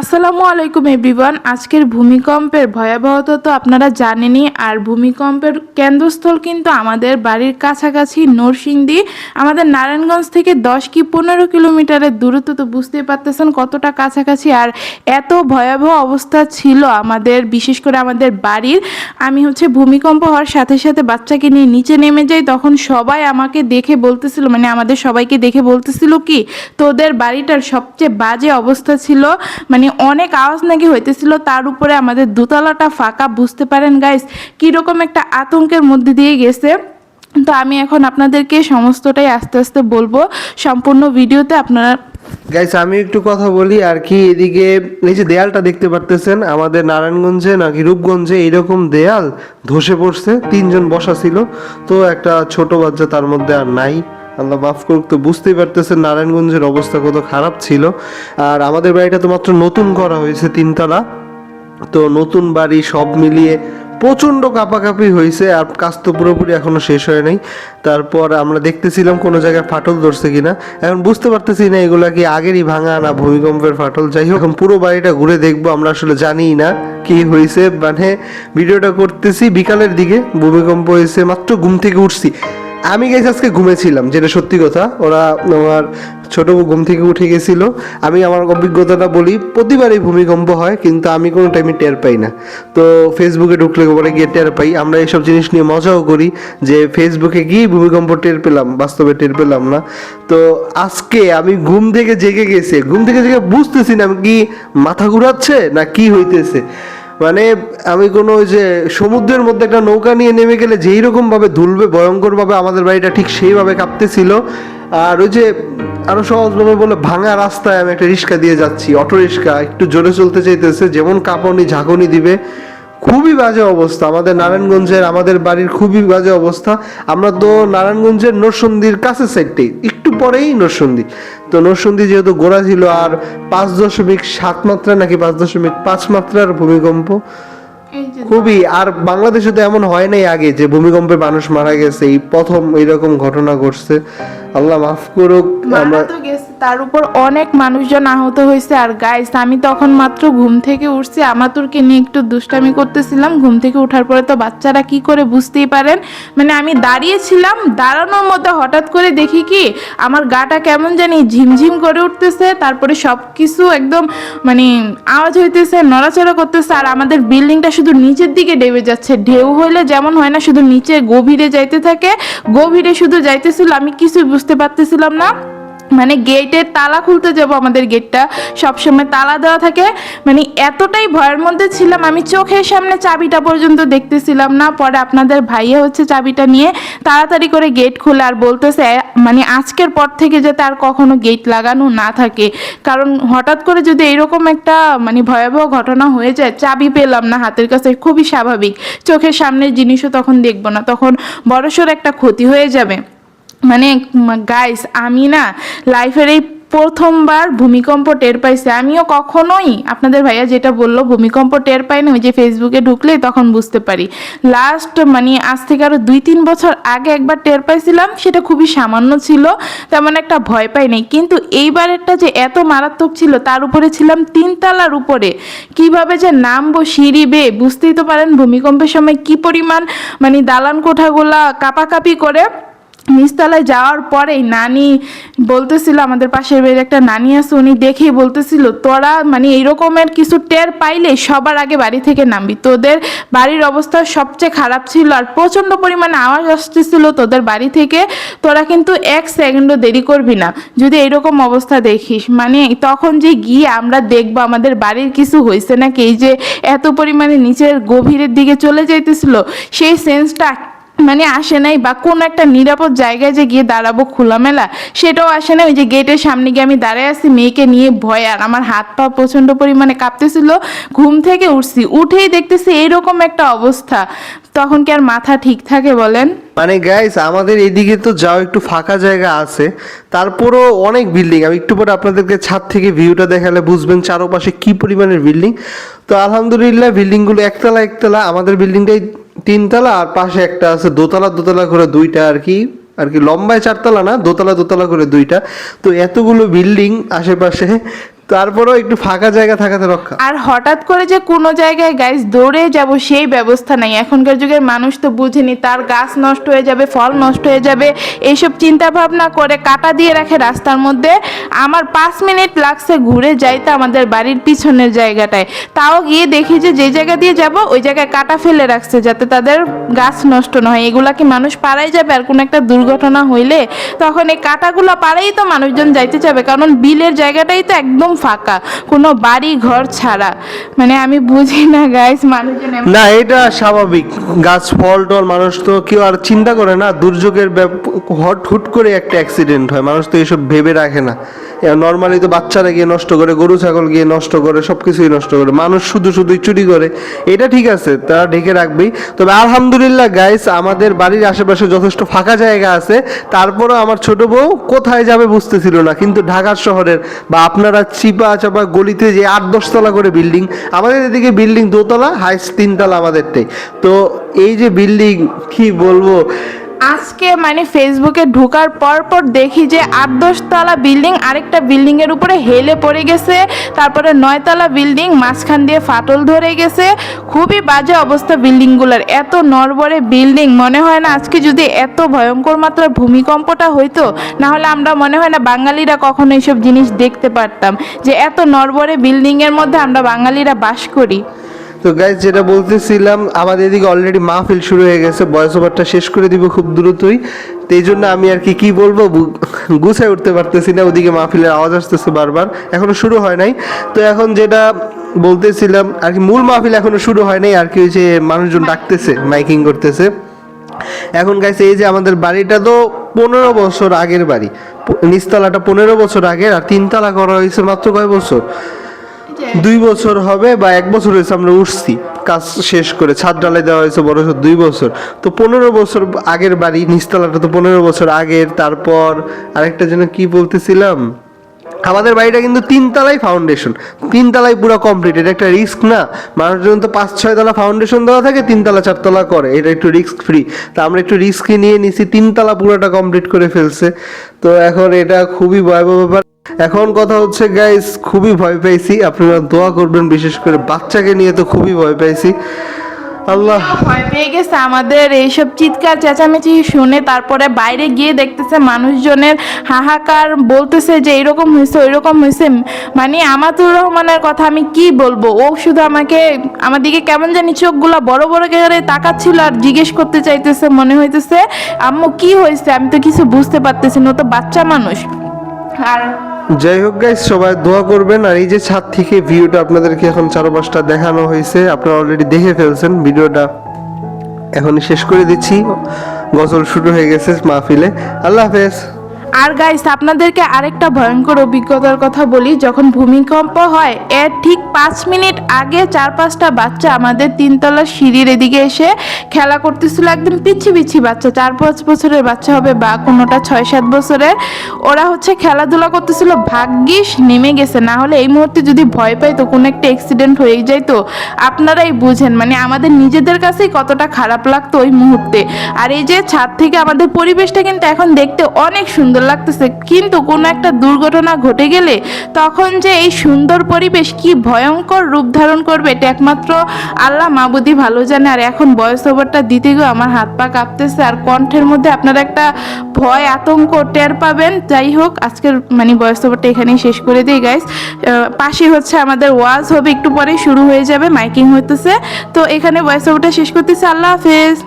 আসসালামু আলাইকুম এভরিওয়ান। আজকের ভূমিকম্পের ভয়াবহতা তো আপনারা জানেনই, আর ভূমিকম্পের কেন্দ্রস্থল কিন্তু আমাদের বাড়ির কাছাকাছি নরসিংদী। আমাদের নারায়ণগঞ্জ থেকে দশ কি পনেরো কিলোমিটারের দূরত্ব তো বুঝতেই পারতেছেন কতটা কাছাকাছি, আর এত ভয়াবহ অবস্থা ছিল আমাদের, বিশেষ করে আমাদের বাড়ির। আমি হচ্ছে ভূমিকম্প হওয়ার সাথে সাথে বাচ্চাকে নিয়ে নিচে নেমে যাই, তখন সবাই আমাকে দেখে বলতেছিল মানে আমাদের সবাইকে দেখে বলতেছিল কি, তোদের বাড়িটার সবচেয়ে বাজে অবস্থা ছিল মানে অনেক আওয়াজ নাকি হইতেছিল, তার উপরে আমাদের দোতলাটা ফাঁকা, বুঝতে পারেন গাইস কীরকম একটা আতঙ্কের মধ্যে দিয়ে গেছে। তো আমি এখন আপনাদেরকে সমস্তটাই আস্তে আস্তে বলব, সম্পূর্ণ ভিডিওতে আপনারা গাইস আমি একটু কথা বলি, আর কি এদিকে এই যে দেয়ালটা দেখতে পারতেছেন, আমাদের নারায়ণগঞ্জে নাকি রূপগঞ্জে এইরকম দেয়াল ধসে পড়ছে, তিনজন বসা ছিল, তো একটা ছোট বাচ্চা তার মধ্যে আর নাই। আল্লাহ মাফ করুক, তো বুঝতেই পারতেছেন নারায়ণগঞ্জের অবস্থা কত খারাপ ছিল। আর আমাদের বাড়িটা তো মাত্র নতুন করা হয়েছে তিনতলা। তো নতুন বাড়ি সব মিলিয়ে প্রচণ্ড কাপাকাপি হয়েছে, আর কাজ তো পুরোপুরি এখনও শেষ হয় নাই। তারপর আমরা দেখতেছিলাম কোনো জায়গায় ফাটল ধরছে কিনা। এখন বুঝতে পারতেছি না এগুলা কি আগেরই ভাঙা না ভূমিকম্পের ফাটল। যাই হোক, এখন পুরো বাড়িটা ঘুরে দেখব, আমরা আসলে জানি না কি হয়েছে। মানে ভিডিওটা করতেছি বিকালের দিকে, ভূমিকম্প হয়েছে, মাত্র ঘুম থেকে উঠছি। আমি গেছি আজকে ঘুমেছিলাম, যেটা সত্যি কথা। ওরা আমার ছোট ঘুম থেকে উঠে গেছিল। আমি আমার অভিজ্ঞতাটা বলি, প্রতিবারই ভূমিকম্প হয়, কিন্তু আমি কোনো টাইমে টের পাই না। তো ফেসবুকে ঢুকলে পরে গিয়ে টের পাই। আমরা এইসব জিনিস নিয়ে মজাও করি, যে ফেসবুকে গিয়ে ভূমিকম্প টের পেলাম, বাস্তবে টের পেলাম না। তো আজকে আমি ঘুম থেকে জেগে গেছি। ঘুম থেকে জেগে বুঝতেছি না, আমি কি মাথা ঘুরাচ্ছে না কি হইতেছে। মানে আমি কোনো ওই যে সমুদ্রের মধ্যে একটা নৌকা নিয়ে নেমে গেলে যেই রকমভাবে ধুলবে, ভয়ঙ্করভাবে ভয়ঙ্কর ভাবে আমাদের বাড়িটা ঠিক সেইভাবে কাঁপতেছিল। আর ওই যে আরও সহজভাবে বলে ভাঙা রাস্তায় আমি একটা রিক্সা দিয়ে যাচ্ছি, অটো রিক্সা, একটু জোরে চলতে চাইতেছে, যেমন কাঁপনি ঝাঁকুনি দিবে। খুবই বাজে অবস্থা। আমাদের নারায়ণগঞ্জের আমাদের বাড়ির খুবই বাজে অবস্থা। আমরা তো নারায়ণগঞ্জের নরসন্দির কাছে সাইডটাই একটু পরেই নরসন্দি। তো নরসন্দি যেহেতু গোড়া ছিল আর পাঁচ দশমিক সাত মাত্রা নাকি পাঁচ দশমিক পাঁচ মাত্রার ভূমিকম্প। খুবই আর বাংলাদেশে তো এমন হয় নাই আগে যে ভূমিকম্পে মানুষ মারা গেছে এই প্রথম এইরকম ঘটনা ঘটছে। আল্লাহ মাফ করুক আমরা মারা তো গেছে তার উপর অনেক মানুষজন আহত হয়েছে। আর গাইস আমি তখন মাত্র ঘুম থেকে উঠছি আমাতুরকে নিয়ে একটু দুষ্টামি করতেছিলাম। ঘুম থেকে ওঠার পরে তো বাচ্চারা কি করে বুঝতেই পারেন? মানে আমি দাঁড়িয়েছিলাম দাঁড়ানোর মধ্যে হঠাৎ করে দেখি কি আমার গাটা কেমন জানি ঝিমঝিম করে উঠতেছে তারপরে সব কিছু একদম মানে আওয়াজ হইতেছে নড়াচড়া করতেছে আর আমাদের বিল্ডিংটা শুধু নিচের দিকে ডেবে যাচ্ছে। ঢেউ হইলে যেমন হয় না শুধু নিচে গভীরে যাইতে থাকে। গভীরে শুধু যাইতেছিল আমি কিছুই বুঝতে পারতেছিলাম না। মানে গেটের তালা খুলতে যাব আমাদের গেটটা সবসময় তালা দেওয়া থাকে। মানে এতটাই ভয়ের মধ্যে ছিলাম, আমি চোখের সামনে চাবিটা পর্যন্ত দেখতেছিলাম না। পরে আপনাদের ভাইয়া হচ্ছে চাবিটা নিয়ে তাড়াতাড়ি করে গেট খুলে আর বলতেছে মানে আজকের পর থেকে যাতে আর কখনো গেট লাগানো না থাকে। কারণ হঠাৎ করে যদি এরকম একটা মানে ভয়াবহ ঘটনা হয়ে যায়, চাবি পেলাম না হাতের কাছে, খুবই স্বাভাবিক। চোখের সামনের জিনিসও তখন দেখব না, তখন বড়সড় একটা ক্ষতি হয়ে যাবে। মানে গাইস আমি না লাইফের এই প্রথমবার ভূমিকম্প টের পাইছে। আমিও কখনোই, আপনাদের ভাইয়া যেটা বলল, ভূমিকম্প টের পাই না ওই যে ফেসবুকে ঢুকলে তখন বুঝতে পারি। লাস্ট মানে আজ থেকে আরও দুই তিন বছর আগে একবার টের পাইছিলাম, সেটা খুবই সামান্য ছিল, তেমন একটা ভয় পাই নাই। কিন্তু এইবারেরটা যে এত মারাত্মক ছিল, তার উপরে ছিলাম তিনতলার উপরে। কীভাবে যে নামবো, সিঁড়ি বেয়ে, বুঝতেই তো পারেন ভূমিকম্পের সময় কি পরিমাণ মানে দালান কোঠাগুলা কাপাকাপি করে। নিচতলায় যাওয়ার পরেই নানি বলতেছিল, আমাদের পাশের বাড়ির একটা নানি আছে, উনি দেখেই বলতেছিল, তোরা মানে এইরকমের কিছু টের পাইলে সবার আগে বাড়ি থেকে নামবি। তোদের বাড়ির অবস্থা সবচেয়ে খারাপ ছিল আর প্রচণ্ড পরিমাণে আওয়াজ আসতেছিল তোদের বাড়ি থেকে। তোরা কিন্তু এক সেকেন্ডও দেরি করবি না, যদি এইরকম অবস্থা দেখিস। মানে তখন যে গিয়ে আমরা দেখব আমাদের বাড়ির কিছু হয়েছে নাকি, এই যে এত পরিমাণে নিচের গভীরের দিকে চলে যাইতেছিল, সেই সেন্সটা মানে আসে নাই বা কোন একটা নিরাপদ জায়গায় যে গিয়ে দাঁড়াবো খোলামেলা, সেটাও আসে না ওই যে গেটের সামনে গিয়ে আমি দাঁড়ায় আছি, মেয়েকে নিয়ে ভয়, আর আমার হাত পা প্রচণ্ড পরিমাণে কাঁপতেছিল। ঘুম থেকে উঠছি, উঠেই দেখতেছি এইরকম একটা অবস্থা। তখন কি আর মাথা ঠিক থাকে বলেন? মানে গাইস আমাদের এদিকে তো যাও, একটু ফাঁকা জায়গা আছে। তারপরও অনেক বিল্ডিং আমি একটু পরে আপনাদেরকে ছাদ থেকে ভিউটা দেখালে বুঝবেন চারপাশে কি পরিমাণের বিল্ডিং তো আলহামদুলিল্লাহ বিল্ডিংগুলো একতলা একতলা, আমাদের বিল্ডিংটাই তিনতলা আর পাশে একটা আছে, দোতলা দোতলা করে দুইটা আর কি আর কি লম্বায় চারতলা না, দোতলা দোতলা করে দুইটা। তো এতগুলো বিল্ডিং আশেপাশে তারপরেও একটু ফাঁকা জায়গা থাকাতে রক্ষা। আর হঠাৎ করে যে কোনো জায়গায় গাছ দৌড়ে যাব সেই ব্যবস্থা নাই। এখনকার যুগের মানুষ তো বুঝেনি, তার গাছ নষ্ট হয়ে যাবে, ফল নষ্ট হয়ে যাবে এইসব চিন্তা ভাবনা করে কাটা দিয়ে রাখে রাস্তার মধ্যে। আমার পাঁচ মিনিট লাগছে ঘুরে যাইতে আমাদের বাড়ির পিছনের জায়গাটায়। তাও গিয়ে দেখি যে যে জায়গা দিয়ে যাব, ওই জায়গায় কাটা ফেলে রাখছে যাতে তাদের গাছ নষ্ট না হয়। এগুলা কি মানুষ পাড়াই যাবে? আর কোনো একটা দুর্ঘটনা হইলে তখন এই কাটাগুলো পাড়াই তো মানুষজন যাইতে যাবে কারণ বিলের জায়গাটাই তো একদম ফাঁকা, কোনো বাড়ি ঘর ছাড়া। মানে আমি বুঝি না গাইস মানুষজন না, এটা স্বাভাবিক। গাছ, ফল, টল, মানুষ তো কেউ আর চিন্তা করে না, দুর্যোগের হট হুট করে একটা অ্যাক্সিডেন্ট হয়। মানুষ তো এসব ভেবে রাখে না। নর্মালি তো বাচ্চারা গিয়ে নষ্ট করে, গরু, ছাগল গিয়ে নষ্ট করে সব কিছুই নষ্ট করে, মানুষ শুধু শুধুই চুরি করে, এটা ঠিক আছে তারা ঢেকে রাখবেই তবে আলহামদুলিল্লাহ গাইস আমাদের বাড়ির আশেপাশে যথেষ্ট ফাঁকা জায়গা আছে, তারপরও আমার ছোট বউ কোথায় যাবে বুঝতেছিল না, কিন্তু ঢাকার শহরের বা আপনারা চিপা চাপা গলিতে যে আট দশতলা করে বিল্ডিং আমাদের এদিকে বিল্ডিং দোতলা হাইস্ট তিনতলা আমাদেরটাই। তো এই যে বিল্ডিং কি বলব আজকে মানে ফেসবুকে ঢোকার পর পর দেখি যে আট দশতলা বিল্ডিং, আরেকটা বিল্ডিং এর উপরে হেলে পড়ে গেছে, তারপরে নয়তলা বিল্ডিং, মাঝখান দিয়ে ফাটল ধরে গেছে। খুবই বাজে অবস্থা বিল্ডিংগুলোর। এত নরবরে বিল্ডিং, মনে হয় না আজকে যদি এত ভয়ঙ্কর মাত্রার ভূমিকম্পটা হইতো না হলে আমরা মনে হয় না বাঙালিরা কখনো এইসব জিনিস দেখতে পারতাম। যে এত নরবরে বিল্ডিং এর মধ্যে আমরা বাঙালিরা বাস করি। তো গাইজ যেটা বলতেছিলাম, আমাদের এদিকে অলরেডি মাহফিল শুরু হয়ে গেছে ভয়েস ওভারটা শেষ করে দিব খুব দ্রুতই। তো এই জন্য আমি আর কি কি বলব গুছায় উঠতে পারতেছি না, ওদিকে মাহফিলের আওয়াজ আসতেছে বারবার, এখনও শুরু হয় নাই। তো এখন যেটা বলতেছিলাম, আর কি মূল মাহফিল এখনও শুরু হয় নাই, আর কি ওই যে মানুষজন ডাকতেছে, মাইকিং করতেছে। এখন গাইছে এই যে আমাদের বাড়িটা তো পনেরো বছর আগের বাড়ি নিচতলাটা পনেরো বছর আগের, আর তিনতলা করা হয়েছে মাত্র কয় বছর? দুই বছর হবে বা এক বছর হয়েছে আমরা উঠছি, কাজ শেষ করে, ছাদ ডালাই দেওয়া হয়েছে বড় দুই বছর। তো পনেরো বছর আগের বাড়ি, নিচতলাটা তো পনেরো বছর আগের, তারপর আরেকটা যেন কি বলতেছিলাম? আমাদের বাড়িটা কিন্তু তিনতলাই ফাউন্ডেশন তিনতলাই পুরো কমপ্লিট এটা একটা রিস্ক না। মানুষজন তো পাঁচ, ছয় তলা ফাউন্ডেশন দেওয়া থাকে, তিনতলা, চারতলা করে। এটা একটু রিস্ক ফ্রি তা আমরা একটু রিস্ক নিয়ে নিছি, তিনতলা পুরোটা কমপ্লিট করে ফেলছে। তো এখন এটা খুবই ভয়াবহ ব্যাপার। এখন কথা হচ্ছে গাইস খুবই ভয় পাইছি আপনারা দোয়া করবেন, বিশেষ করে বাচ্চাকে নিয়ে তো খুবই ভয় পাইছি আল্লাহ। ভয় পেয়ে গেছে আমাদের এইসব চিৎকার, চেঁচামেচি শুনে তারপরে বাইরে গিয়ে দেখতেছে মানুষজনের হাহাকার, বলতেছে যে এরকম হয়েছে, ওইরকম হয়েছে। মানে আমাতুর রহমানের কথা আমি কি বলব? ও শুধু আমাকে, আমার দিকে কেমন জানি চোখগুলো বড় বড় করে তাকাচ্ছিল আর জিজ্ঞেস করতে চাইতেছে, মনে হইতেছে, আম্মু, কি হয়েছে? আমি তো কিছু বুঝতে পারতেছি না তো বাচ্চা মানুষ। আর যাই হোক গাইস সবাই দোয়া করবেন। আর এই যে ছাদ থেকে ভিডিওটা আপনাদেরকে এখন চারপাশটা দেখানো হয়েছে, আপনারা অলরেডি দেখে ফেলছেন ভিডিওটা। এখন শেষ করে দিচ্ছি। গজল শুরু হয়ে গেছে মাহফিলে। আল্লাহ হাফেজ। আর গাইস আপনাদেরকে আরেকটা ভয়ঙ্কর অভিজ্ঞতার কথা বলি, যখন ভূমিকম্প হয়, এর ঠিক পাঁচ মিনিট আগে চার পাঁচটা বাচ্চা আমাদের তিনতলা সিঁড়ির এদিকে এসে খেলা করতেছিল, একদম পিচ্ছি পিচ্ছি বাচ্চা চার পাঁচ বছরের বাচ্চা হবে বা কোনোটা ছয় সাত বছরের। ওরা হচ্ছে খেলাধুলা করতেছিল, ভাগ্যিস নেমে গেছে, না হলে এই মুহূর্তে যদি ভয় পাই তো কোনো একটা অ্যাক্সিডেন্ট হয়ে যায় তো আপনারাই বুঝেন মানে আমাদের নিজেদের কাছেই কতটা খারাপ লাগতো ওই মুহূর্তে। আর এই যে ছাদ থেকে আমাদের পরিবেশটা কিন্তু এখন দেখতে অনেক সুন্দর লাগতেছে। কিন্তু কোনো একটা দুর্ঘটনা ঘটে গেলে তখন যে এই সুন্দর পরিবেশ কি ভয়ঙ্কর রূপ ধারণ করবে, এটা একমাত্র আল্লাহ মাবুদি ভালো জানে। আর এখন বয়স ওভারটা দিতে গিয়ে আমার হাত পা কাঁপতেছে। আর কণ্ঠের মধ্যে আপনারা একটা ভয়, আতঙ্ক টের পাবেন। যাই হোক, আজকের মানে বয়স ওভারটা এখানেই শেষ করে দিই গাইস পাশে হচ্ছে আমাদের ওয়াজ হবে, একটু পরেই শুরু হয়ে যাবে মাইকিং হইতেছে। তো এখানে বয়স ওভারটা শেষ করতেছে। আল্লাহ হাফেজ।